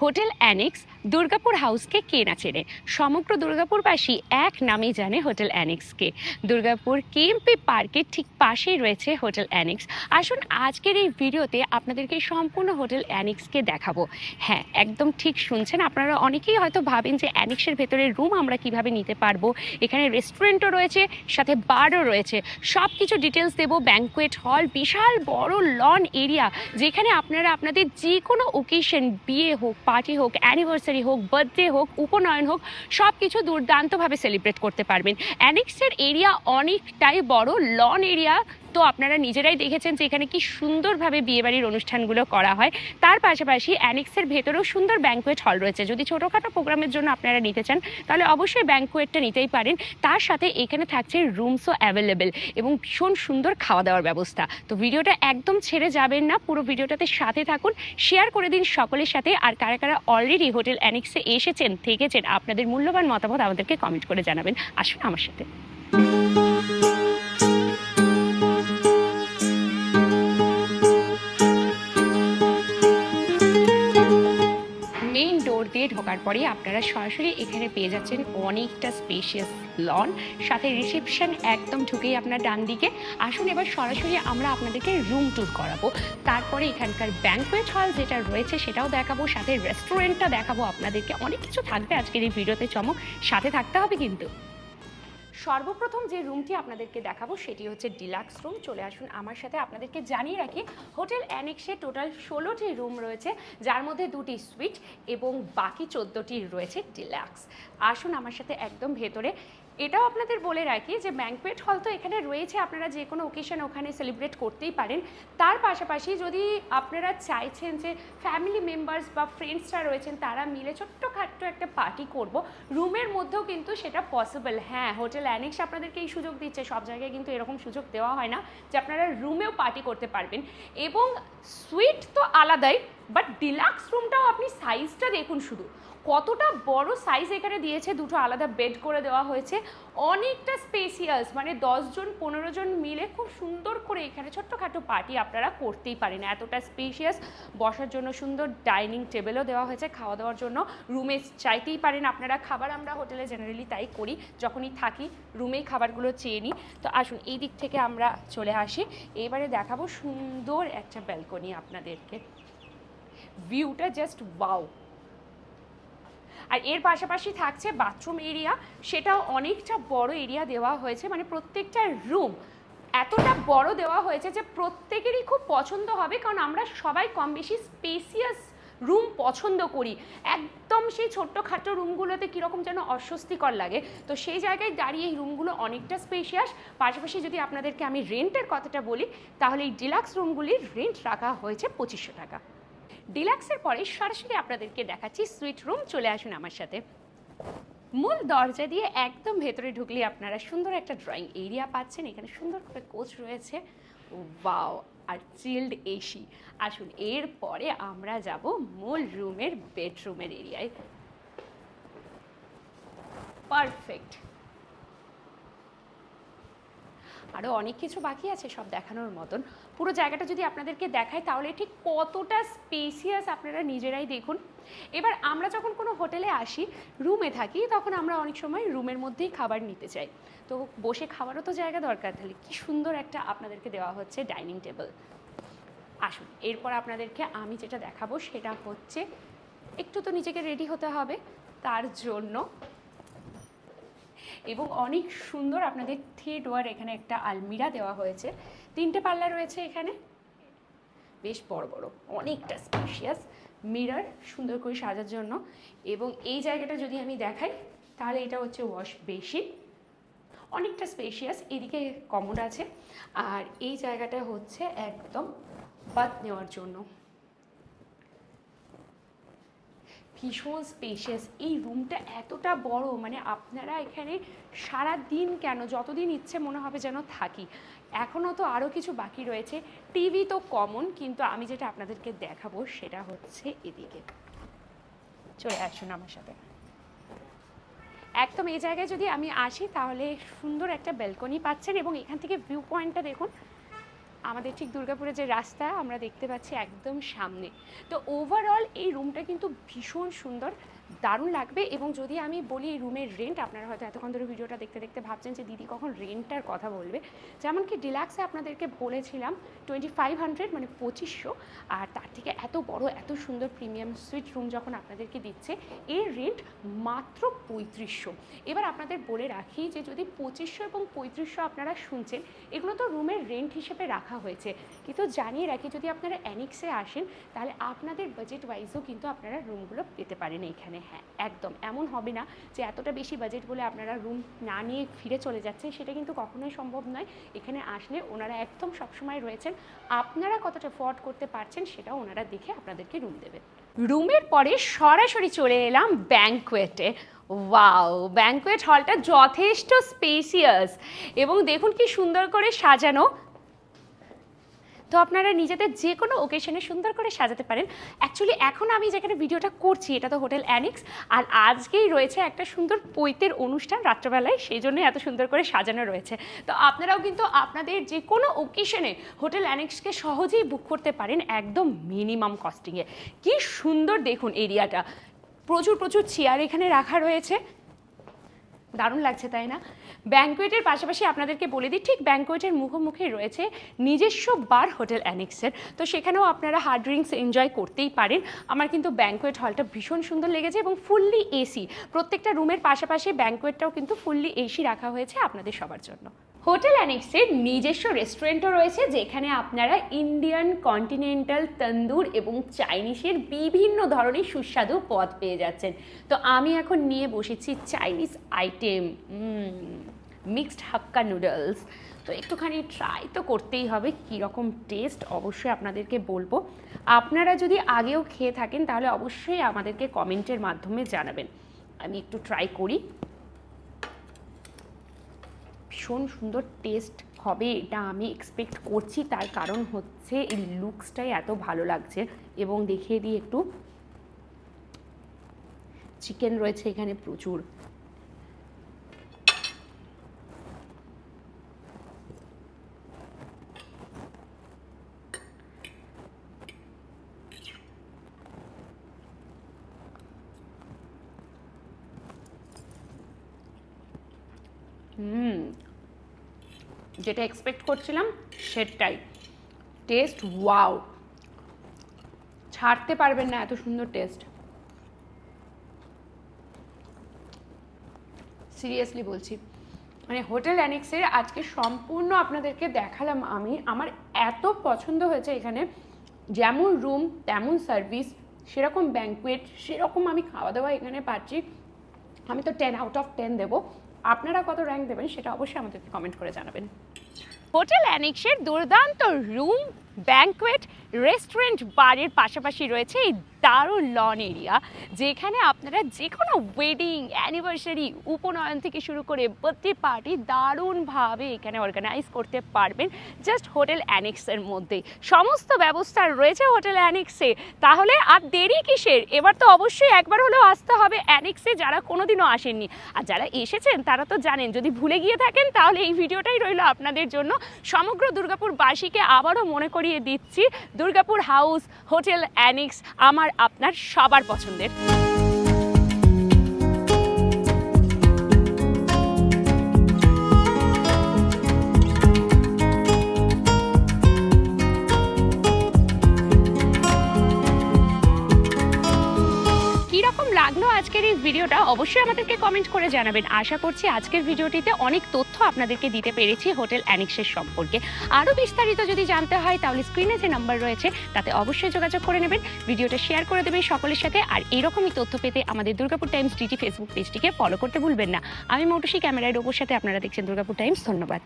Hotel annexe Durgapur হাউসকে কে না চেনে? সমগ্র দুর্গাপুরবাসী এক নামে জানে হোটেল অ্যানেক্সকে। দুর্গাপুর কেএমপি পার্কের ঠিক পাশেই রয়েছে হোটেল অ্যানেক্স। আসুন আজকের এই ভিডিওতে আপনাদেরকে সম্পূর্ণ হোটেল অ্যানেক্সকে দেখাবো। হ্যাঁ একদম ঠিক শুনছেন। আপনারা অনেকেই হয়তো ভাবেন যে অ্যানেক্সের ভেতরে রুম আমরা কীভাবে নিতে পারব। এখানে রেস্টুরেন্টও রয়েছে, সাথে বারও রয়েছে। সব কিছু ডিটেলস দেবো। ব্যাঙ্কোয়েট হল, বিশাল বড় লন এরিয়া, যেখানে আপনারা আপনাদের যে কোনো ওকেশন বিয়ে হোক পার্টি হোক অ্যানিভার্সারি হোক বার্থডে হোক, উপনয়ন হোক সব কিছু দুর্দান্তভাবে সেলিব্রেট করতে পারবেন। অ্যানেক্সের এরিয়া অনেকটাই বড় লন এরিয়া তো আপনারা নিজেরাই দেখেছেন যে এখানে কি সুন্দরভাবে বিয়েবাড়ির অনুষ্ঠানগুলো করা হয়। তার পাশাপাশি অ্যানেক্সের ভেতরেও সুন্দর ব্যাঙ্কোয়েট হল রয়েছে। যদি ছোটোখাটো প্রোগ্রামের জন্য আপনারা নিতে চান, তাহলে অবশ্যই ব্যাঙ্কোয়েটটা নিতেই পারেন। তার সাথে এখানে থাকছে রুমসও অ্যাভেলেবেল এবং ভীষণ সুন্দর খাওয়া দাওয়ার ব্যবস্থা। তো ভিডিওটা একদম ছেড়ে যাবেন না, পুরো ভিডিওটাতে সাথে থাকুন শেয়ার করে দিন সকলের সাথে। আর কারা কারা অলরেডি হোটেল অ্যানেক্সে এসেছেন, থেকেছেন, আপনাদের মূল্যবান মতামত আমাদেরকে কমেন্ট করে জানাবেন। আসুন আমার সাথে। দিয়ে ঢোকার পরে আপনারা সরাসরি এখানে পেয়ে যাচ্ছেন অনেকটা স্পেশিয়াস লন সাথে রিসেপশন একদম ঢুকেই আপনার ডান দিকে আসুন এবার সরাসরি আমরা আপনাদেরকে রুম ট্যুর করাবো। তারপরে এখানকার ব্যাঙ্কোয়েট হল যেটা রয়েছে সেটাও দেখাবো, সাথে রেস্টুরেন্টটা দেখাবো আপনাদেরকে। অনেক কিছু থাকবে আজকের এই ভিডিওতে, চমক। সাথে থাকতে হবে কিন্তু। সর্বপ্রথম যে রুমটি আপনাদেরকে দেখাবো সেটি হচ্ছে ডিলাক্স রুম চলে আসুন আমার সাথে। আপনাদেরকে জানিয়ে রাখি, হোটেল অ্যানেক্সে টোটাল ষোলোটি রুম রয়েছে, যার মধ্যে দুটি সুইট এবং বাকি চোদ্দোটি রয়েছে ডিলাক্স আসুন আমার সাথে একদম ভেতরে। এটাও আপনাদের বলে রাখি যে ব্যাঙ্কোয়েট হল তো এখানে রয়েছে, আপনারা যে কোনো ওকেশন ওখানে সেলিব্রেট করতেই পারেন। তার পাশাপাশি যদি আপনারা চাইছেন যে ফ্যামিলি মেম্বার্স বা ফ্রেন্ডসরা রয়েছেন, তারা মিলে ছোট্টখাট্ট একটা পার্টি করব, রুমের মধ্যেও কিন্তু সেটা পসিবল হ্যাঁ হোটেল অ্যানেক্স আপনাদেরকে এই সুযোগ দিচ্ছে, সব জায়গায় কিন্তু এরকম সুযোগ দেওয়া হয় না যে আপনারা রুমেও পার্টি করতে পারবেন। এবং সুইট তো আলাদাই বাট ডিলাক্স রুমটাও আপনি সাইজটা দেখুন শুধু। কতটা বড় সাইজ এখানে দিয়েছে, দুটো আলাদা বেড করে দেওয়া হয়েছে। অনেকটা স্পেসিয়াস মানে দশজন পনেরো জন মিলে খুব সুন্দর করে এখানে ছোট্টখাটো পার্টি আপনারা করতেই পারেন। এতটা স্পেসিয়াস বসার জন্য সুন্দর ডাইনিং টেবিলও দেওয়া হয়েছে, খাওয়া দাওয়ার জন্য রুমে চাইতেই পারেন আপনারা। খাবার আমরা হোটেলে জেনারেলি তাই করি, যখনই থাকি রুমেই খাবারগুলো চেয়ে নিই। তো আসুন, এই দিক থেকে আমরা চলে আসি। এবারে দেখাবো সুন্দর একটা ব্যালকনি আপনাদেরকে। ভিউটা জাস্ট ওয়াও আর এর পাশাপাশি থাকছে বাথরুম এরিয়া সেটাও অনেকটা বড় এরিয়া দেওয়া হয়েছে মানে প্রত্যেকটা রুম এতটা বড় দেওয়া হয়েছে যে প্রত্যেকেরই খুব পছন্দ হবে, কারণ আমরা সবাই কম বেশি স্পেসিয়াস রুম পছন্দ করি। একদম সেই ছোট্টখাটো রুমগুলোতে কীরকম যেন অস্বস্তিকর লাগে। তো সেই জায়গায় দাঁড়িয়ে এই রুমগুলো অনেকটা স্পেশিয়াস পাশাপাশি যদি আপনাদেরকে আমি রেন্টের কথাটা বলি, তাহলে এই ডিলাক্স রুমগুলির রেন্ট রাখা হয়েছে পঁচিশশো টাকা। ডিলাক্সের পরে সরাসরি আপনাদেরকে দেখাচ্ছি সুইট রুম, চলে আসুন আমার সাথে। মূল দরজা দিয়ে একদম ভেতরে ঢুকলে আপনারা সুন্দর একটা ড্রয়িং এরিয়া পাচ্ছেন। এখানে সুন্দর করে কোচ রয়েছে। ওয়াও আর চিল্ড এসি আসুন, এরপরে আমরা যাব মূল রুমের বেডরুমের এরিয়ায় পারফেক্ট আরও অনেক কিছু বাকি আছে সব দেখানোর মতন। পুরো জায়গাটা যদি আপনাদেরকে দেখায় তাহলে ঠিক কতটা স্পেসিয়াস আপনারা নিজেরাই দেখুন। এবার আমরা যখন কোনো হোটেলে আসি রুমে থাকি, তখন আমরা অনেক সময় রুমের মধ্যেই খাবার নিতে চাই। তো বসে খাবারও তো জায়গা দরকার, তাহলে কি সুন্দর একটা আপনাদেরকে দেওয়া হচ্ছে ডাইনিং টেবিল আসুন, এরপর আপনাদেরকে আমি যেটা দেখাবো, সেটা হচ্ছে, একটু তো নিজেকে রেডি হতে হবে, তার জন্য এবং অনেক সুন্দর আপনাদের থ্রি ডোয়ার এখানে একটা আলমিরা দেওয়া হয়েছে। তিনটে পাল্লা রয়েছে এখানে। বেশ বড় বড়, অনেকটা স্পেশিয়াস মিরর সুন্দর করে সাজার জন্য। এবং এই জায়গাটা যদি আমি দেখাই, তাহলে এটা হচ্ছে ওয়াশ বেশি অনেকটা স্পেশিয়াস এদিকে কমোড আছে। আর এই জায়গাটা হচ্ছে একদম বাদ নেওয়ার জন্য। ভীষণ স্পেশিয়াস এই রুমটা এতটা বড় মানে আপনারা এখানে সারা দিন কেন, যতদিন ইচ্ছে মনে হবে যেন থাকি। এখনও তো আরও কিছু বাকি রয়েছে। টিভি তো কমন কিন্তু আমি যেটা আপনাদেরকে দেখাবো সেটা হচ্ছে এদিকে। চলে আসুন আমার সাথে। একদম এই জায়গায় যদি আমি আসি, তাহলে সুন্দর একটা ব্যালকনি পাচ্ছেন এবং এখান থেকে ভিউ পয়েন্টটা দেখুন। আমাদের ঠিক দুর্গাপুরের যে রাস্তা, আমরা দেখতে পাচ্ছি একদম সামনে। তো ওভারঅল এই রুমটা কিন্তু ভীষণ সুন্দর। দারুণ লাগবে এবং যদি আমি বলি এই রুমের রেন্ট আপনারা হয়তো এতক্ষণ ধরে ভিডিওটা দেখতে দেখতে ভাবছেন যে দিদি কখন রেন্টটার কথা বলবে। যেমন কি ডিলাক্সে আপনাদেরকে বলেছিলাম টোয়েন্টি ফাইভ হান্ড্রেড মানে পঁচিশশো, আর তার থেকে এত বড়, এত সুন্দর প্রিমিয়াম সুইট রুম যখন আপনাদেরকে দিচ্ছে, এর রেন্ট মাত্র পঁয়ত্রিশশো। এবার আপনাদের বলে রাখি যে যদি পঁচিশশো এবং পঁয়ত্রিশশো আপনারা শুনছেন, এগুলো তো রুমের রেন্ট হিসেবে রাখা হয়েছে। কিন্তু জানিয়ে রাখি, যদি আপনারা অ্যানিক্সে আসেন, তাহলে আপনাদের বাজেট ওয়াইজও কিন্তু আপনারা রুমগুলো পেতে পারেন এইখানে হ্যাঁ একদম। এমন হবে না যে এতটা বেশি বাজেট বলে আপনারা রুম না নিয়ে ফিরে চলে যাচ্ছেন সেটা কিন্তু কখনোই সম্ভব নয়। এখানে আসলে ওনারা একদম সবসময় রয়েছেন। আপনারা কতটা ফোয়ার্ড করতে পারছেন সেটা ওনারা দেখে আপনাদেরকে রুম দেবেন। রুমের পরে সরাসরি চলে এলাম ব্যাংকোয়েটে ওয়াও ব্যাংকোয়েট হলটা যথেষ্ট স্পেসিয়াস এবং দেখুন কি সুন্দর করে সাজানো। তো আপনারা নিজেদের যে কোনো ওকেশনে সুন্দর করে সাজাতে পারেন। অ্যাকচুয়ালি এখন আমি যেখানে ভিডিওটা করছি, এটা তো হোটেল অ্যানিক্স। আর আজকেই রয়েছে একটা সুন্দর পৈতের অনুষ্ঠান রাত্রবেলায়, সেই জন্যই এত সুন্দর করে সাজানো রয়েছে। তো আপনারাও কিন্তু আপনাদের যে কোনো ওকেশনে হোটেল অ্যানিক্সকে সহজেই বুক করতে পারেন একদম মিনিমাম কস্টিংয়ে কি সুন্দর দেখুন এরিয়াটা প্রচুর প্রচুর চেয়ার এখানে রাখা রয়েছে। দারুণ লাগছে, তাই না? ব্যাঙ্কুয়েটের পাশাপাশি আপনাদেরকে বলে দিই, ঠিক ব্যাঙ্কুয়েটের মুখোমুখি রয়েছে নিজস্ব বার হোটেল অ্যানেক্সের। তো সেখানেও আপনারা হার্ড ড্রিঙ্কস এনজয় করতেই পারেন। আমার কিন্তু ব্যাঙ্কুয়েট হলটা ভীষণ সুন্দর লেগেছে এবং ফুললি এসি প্রত্যেকটা রুমের পাশাপাশি ব্যাঙ্কুয়েটটাও কিন্তু ফুললি এসি রাখা হয়েছে আপনাদের সবার জন্য। হোটেল অ্যানেক্সের নিজস্ব রেস্টুরেন্টও রয়েছে, যেখানে আপনারা ইন্ডিয়ান কন্টিনেন্টাল তন্দুর এবং চাইনিজের বিভিন্ন ধরনের সুস্বাদু পদ পেয়ে যাচ্ছেন। তো আমি এখন নিয়ে বসেছি Chinese item mixed hakka noodles তো একটুখানি ট্রাই তো করতেই হবে কীরকম টেস্ট অবশ্যই আপনাদেরকে বলব। আপনারা যদি আগেও খেয়ে থাকেন, তাহলে অবশ্যই আমাদেরকে কমেন্টের মাধ্যমে জানাবেন। আমি একটু ট্রাই করি। ভীষণ সুন্দর টেস্ট হবে, এটা আমি এক্সপেক্ট করছি। তার কারণ হচ্ছে এই লুকসটাই এত ভালো লাগছে। এবং দেখিয়ে দিই একটু। চিকেন রয়েছে এখানে প্রচুর। যেটা এক্সপেক্ট করছিলাম সেটাই। টেস্ট ওয়াও ছাড়তে পারবেন না এত সুন্দর টেস্ট সিরিয়াসলি বলছি। মানে হোটেল অ্যানিক্সের আজকে সম্পূর্ণ আপনাদেরকে দেখালাম আমি। আমার এত পছন্দ হয়েছে এখানে। যেমন রুম তেমন সার্ভিস সেরকম ব্যাঙ্কুয়েট সেরকম আমি খাওয়া দাওয়া এখানে পাচ্ছি। আমি তো টেন আউট অফ টেন দেবো। আপনারা কত র্যাঙ্ক দেবেন সেটা অবশ্যই আমাদেরকে কমেন্ট করে জানাবেন। হোটেল অ্যানিক্সের দুর্দান্ত রুম ব্যাঙ্কোয়েট রেস্টুরেন্ট বারের পাশাপাশি রয়েছে এই দারুণ লন এরিয়া যেখানে আপনারা যে কোনো ওয়েডিং অ্যানিভার্সারি উপনয়ন থেকে শুরু করে বার্থডে পার্টি দারুণভাবে এখানে অর্গানাইজ করতে পারবেন জাস্ট হোটেল অ্যানিক্সের মধ্যে। সমস্ত ব্যবস্থা রয়েছে হোটেল অ্যানিক্সে তাহলে আর দেরি কিসের? এবার তো অবশ্যই একবার হলেও আসতে হবে অ্যানিক্সে যারা কোনোদিনও আসেননি। আর যারা এসেছেন, তারা তো জানেন, যদি ভুলে গিয়ে থাকেন, তাহলে এই ভিডিওটাই রইল আপনাদের জন্য। সমগ্র দুর্গাপুরবাসীকে আবারও মনে করিয়ে দিচ্ছি দুর্গাপুর হাউস হোটেল অ্যানিক্স আমার আপনার সবার পছন্দের। অবশ্যই আমাদেরকে কমেন্ট করে জানাবেন। আশা করছি আজকের ভিডিওটিতে অনেক তথ্য আপনাদেরকে দিতে পেরেছি হোটেল অ্যানিক্সের সম্পর্কে। আরও বিস্তারিত যদি জানতে হয়, তাহলে স্ক্রিনে যে নাম্বার রয়েছে, তাতে অবশ্যই যোগাযোগ করে নেবেন। ভিডিওটা শেয়ার করে দেবেন সকলের সাথে। আর এরকমই তথ্য পেতে আমাদের দুর্গাপুর টাইমস ডিটি ফেসবুক পেজটিকে ফলো করতে ভুলবেন না। আমি মৌটুসি, ক্যামেরায় রোবোর সাথে আপনারা দেখছেন দুর্গাপুর টাইমস ধন্যবাদ।